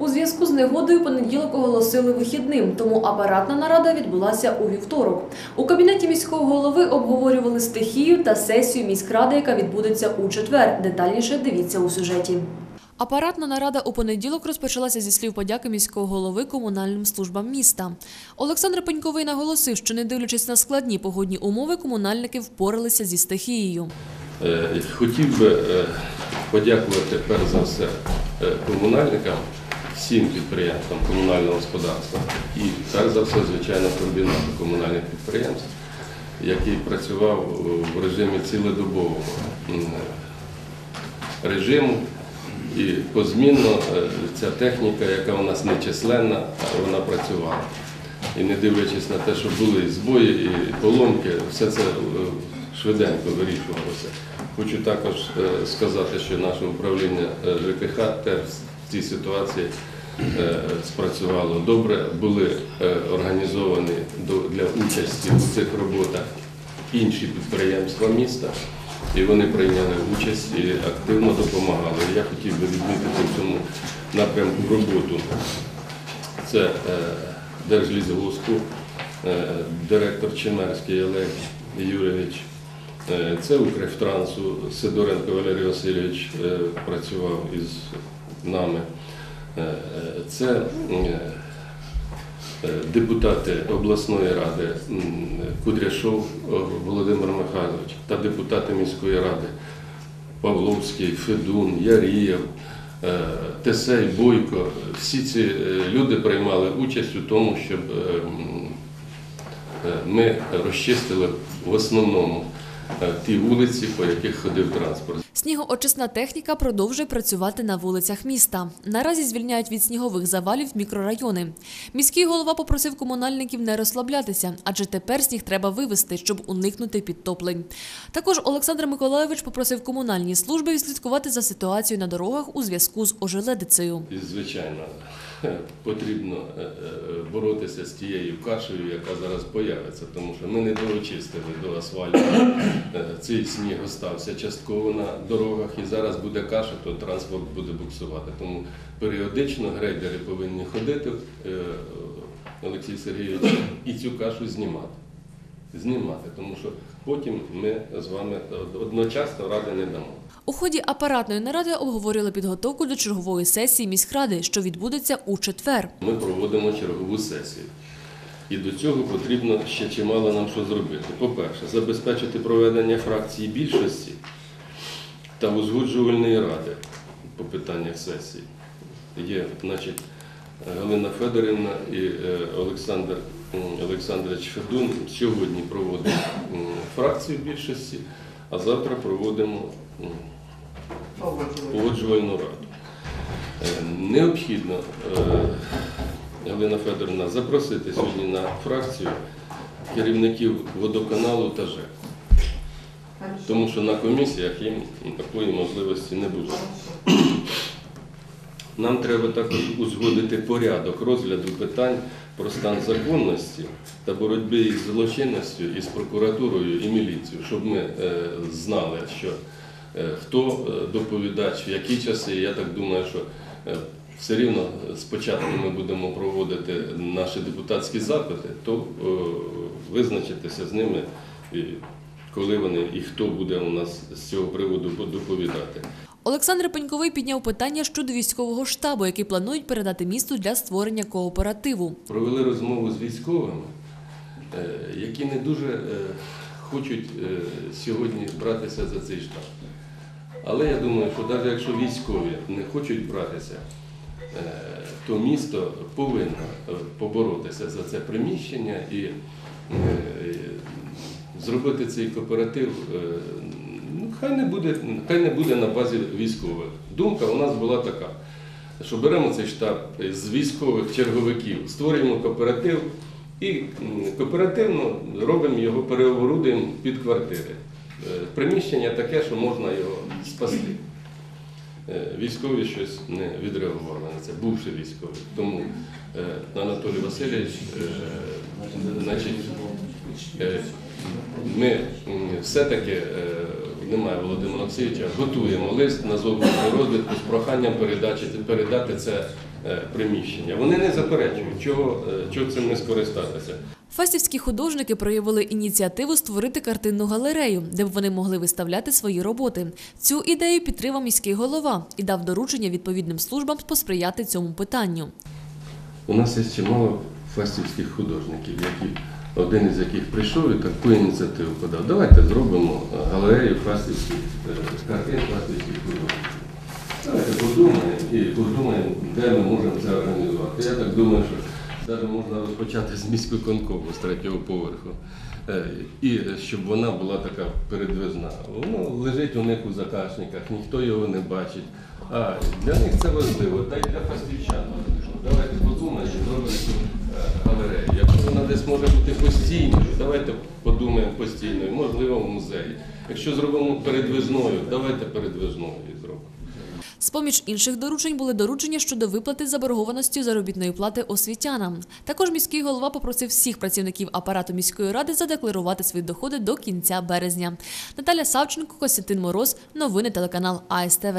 У зв'язку з негодою понеділок оголосили вихідним, тому апаратна нарада відбулася у вівторок. У кабінеті міського голови обговорювали стихію та сесію міськради, яка відбудеться у четвер. Детальніше дивіться у сюжеті. Апаратна нарада у понеділок розпочалася зі слів подяки міського голови комунальним службам міста. Олександр Пеньковий наголосив, що не дивлячись на складні погодні умови, комунальники впоралися зі стихією. Е, Хотів би е, подякувати перш за все е, комунальникам, всім підприємствам комунального господарства і перш за все, звичайно, комбінату комунальних підприємств, який працював в режимі цілодобового режиму. І позмінно е, ця техніка, яка у нас нечисленна, вона працювала. І не дивлячись на те, що були збої, і поломки, все це е, швиденько вирішувалося. Хочу також е, сказати, що наше управління е, ЖКХ теж в цій ситуації е, спрацювало добре, були е, організовані для участі у цих роботах інші підприємства міста. І вони прийняли участь і активно допомагали. Я хотів би відмітити в цьому напрямку роботу. Це е, Держлізгоску, е, директор Чемерський Олег Юрійович. Е, Це Укрефтрансу Сидоренко Валерій Васильович е, працював із нами. Е, Це е, е, депутати обласної ради Кудряшов Володимир Михайлович та депутати міської ради Павловський, Федун, Ярієв, Тесей, Бойко. Всі ці люди приймали участь у тому, щоб ми розчистили в основному ті вулиці, по яких ходив транспорт. Снігоочисна техніка продовжує працювати на вулицях міста. Наразі звільняють від снігових завалів мікрорайони. Міський голова попросив комунальників не розслаблятися, адже тепер сніг треба вивезти, щоб уникнути підтоплень. Також Олександр Миколайович попросив комунальні служби відслідкувати за ситуацією на дорогах у зв'язку з ожеледицею. І, звичайно, потрібно е, е, боротися з тією кашею, яка зараз появиться, тому що ми не доочистили до асфальту. Е, Цей сніг остався частково на дорогах, і зараз буде каша, то транспорт буде буксувати. Тому періодично грейдери повинні ходити, Олексій Сергійович, і цю кашу знімати. Знімати, тому що потім ми з вами одночасно ради не дамо. У ході апаратної наради обговорювали підготовку до чергової сесії міськради, що відбудеться у четвер. Ми проводимо чергову сесію. І до цього потрібно ще чимало нам що зробити. По-перше, забезпечити проведення фракції більшості та узгоджувальної ради по питаннях сесії. Є, значить, Галина Федорівна і е, Олександр Олександрович Федун сьогодні проводять фракцію більшості, а завтра проводимо погоджувальну раду. Е, Необхідно, е, Галина Федоровна, запросити сьогодні на фракцію керівників водоканалу та ЖЕК. Тому що на комісіях їм такої можливості не буде. Нам треба також узгодити порядок розгляду питань про стан законності та боротьби із злочинністю, із прокуратурою і міліцією, щоб ми е, знали, що е, хто е, доповідач, в які часи. Я так думаю, що все рівно спочатку ми будемо проводити наші депутатські запити, то визначитися з ними, коли вони і хто буде у нас з цього приводу доповідати. Олександр Пеньковий підняв питання щодо військового штабу, який планують передати місту для створення кооперативу. провели розмову з військовими, е, які не дуже е, хочуть е, сьогодні братися за цей штаб. Але я думаю, що навіть якщо військові не хочуть братися, то місто повинно поборотися за це приміщення і зробити цей кооператив. Хай не буде, хай не буде на базі військових. Думка у нас була така, що беремо цей штаб з військових черговиків, створюємо кооператив і кооперативно робимо його, переоборудуємо під квартири. Е, Приміщення таке, що можна його спасти. Е, Військові щось не відреагували на це, бувши військові. Тому е, Анатолій Васильович, значить, ми все-таки немає Володимира Олексійовича, готуємо лист на зовнішню розвідку з проханням передачі, передати це е, приміщення. Вони не заперечують, чого, е, чого цим не скористатися. Фастівські художники проявили ініціативу створити картинну галерею, де б вони могли виставляти свої роботи. Цю ідею підтримав міський голова і дав доручення відповідним службам посприяти цьому питанню. У нас є чимало фастівських художників, які, один із яких прийшов і таку ініціативу подав. Давайте зробимо е, галерею фастівських е, картин фастівських художників. Давайте подумаємо і подумаємо, де ми можемо це організувати. Я так думаю, що навіть можна розпочати з міськвиконкому з третього поверху. Е, І щоб вона була така передвизна. Воно лежить у них у закашниках, ніхто його не бачить. А для них це важливо, та й для фастівчан. Давайте подумаємо, зробимо цю е, галерею. Десь може бути постійною, давайте подумаємо постійною, можливо, в музеї. Якщо зробимо передвизною, давайте передвизною її зробимо. З-поміж інших доручень були доручення щодо виплати заборгованості заробітної плати освітянам. Також міський голова попросив всіх працівників апарату міської ради задекларувати свої доходи до кінця березня. Наталя Савченко, Костянтин Мороз. Новини телеканал АСТВ.